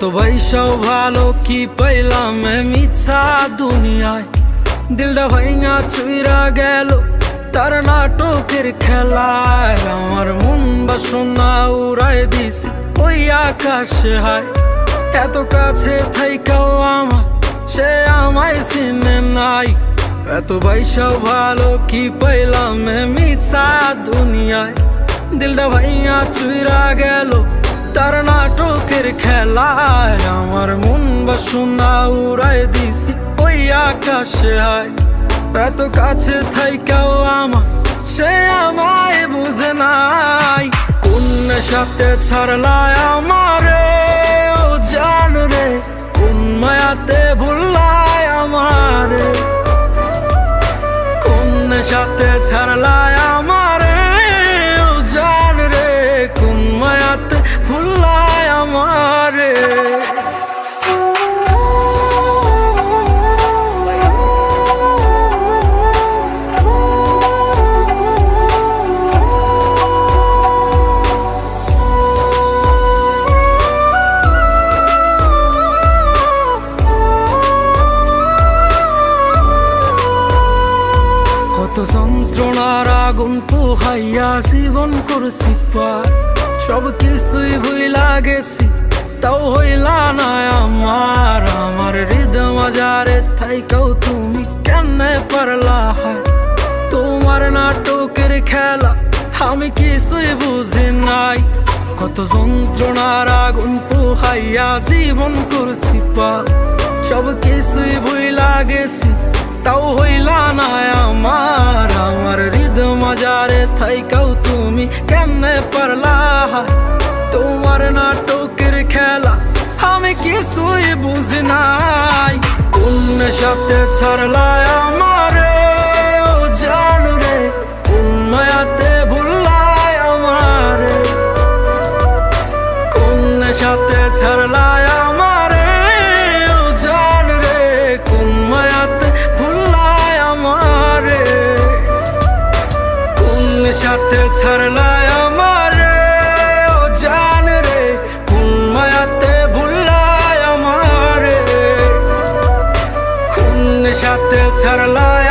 কত বৈশাও ভালো কি পাইলাম মিছা দুনিয়ায়? দিলটা ভাইঙা চুইরা গেল তার নাটকের খেলায়। আমার মন বাসনা উড়াই দিছি ওই আকাশে হায়। এত কাছে থাইকাও আমার সে আমায় চিনে নাই। এত বৈশাও ভালো কি পাইলাম মিছা দুনিয়ায়? দিলটা ভাইয়া চুইরা গেল তার নাটকের খেলায় আমার মন বাসনা উড়াই দিছি, ওই আকাশে হায়। এত কাছে থাইকাও আমার, সে আমায় বুঝে নাই। কোন সাথে ছাড়লায় আমারে, ও জান রে, কোন মায়াতে ভুললায় আমারে। কোন সাথে ছাড়লায় যন্ত্রণার আগুন পোহাইয়া জীবন করছি পার সব কিছুই ভুইলা গেছি তাও হইলা না আমার। আমার হৃদয় মাজারে থাইকাও তুমি কেমনে পারলা হায়? তোমার নাটকের খেলা আমি কিছুই বুঝি নাই। কত যন্ত্রণার আগুন পোহাইয়া জীবন করছি পা। সব কিছুই ভুইলা গেছি তাও হইলা না আমার আমার হৃদয় মাজারে থাইকাও তুমি কেমনে পারলা? তোমার নাটকের খেলা আমি কিছুই বুঝি নাই। কোন সাথে ছাড়লা আমার আমারে? সাথে ছাড়লাই কোন সাথে ছাড়লাই আমার ও জান রে কোন মায়াতে ভুললাই আমার। খুন সাথে ছাড়লাই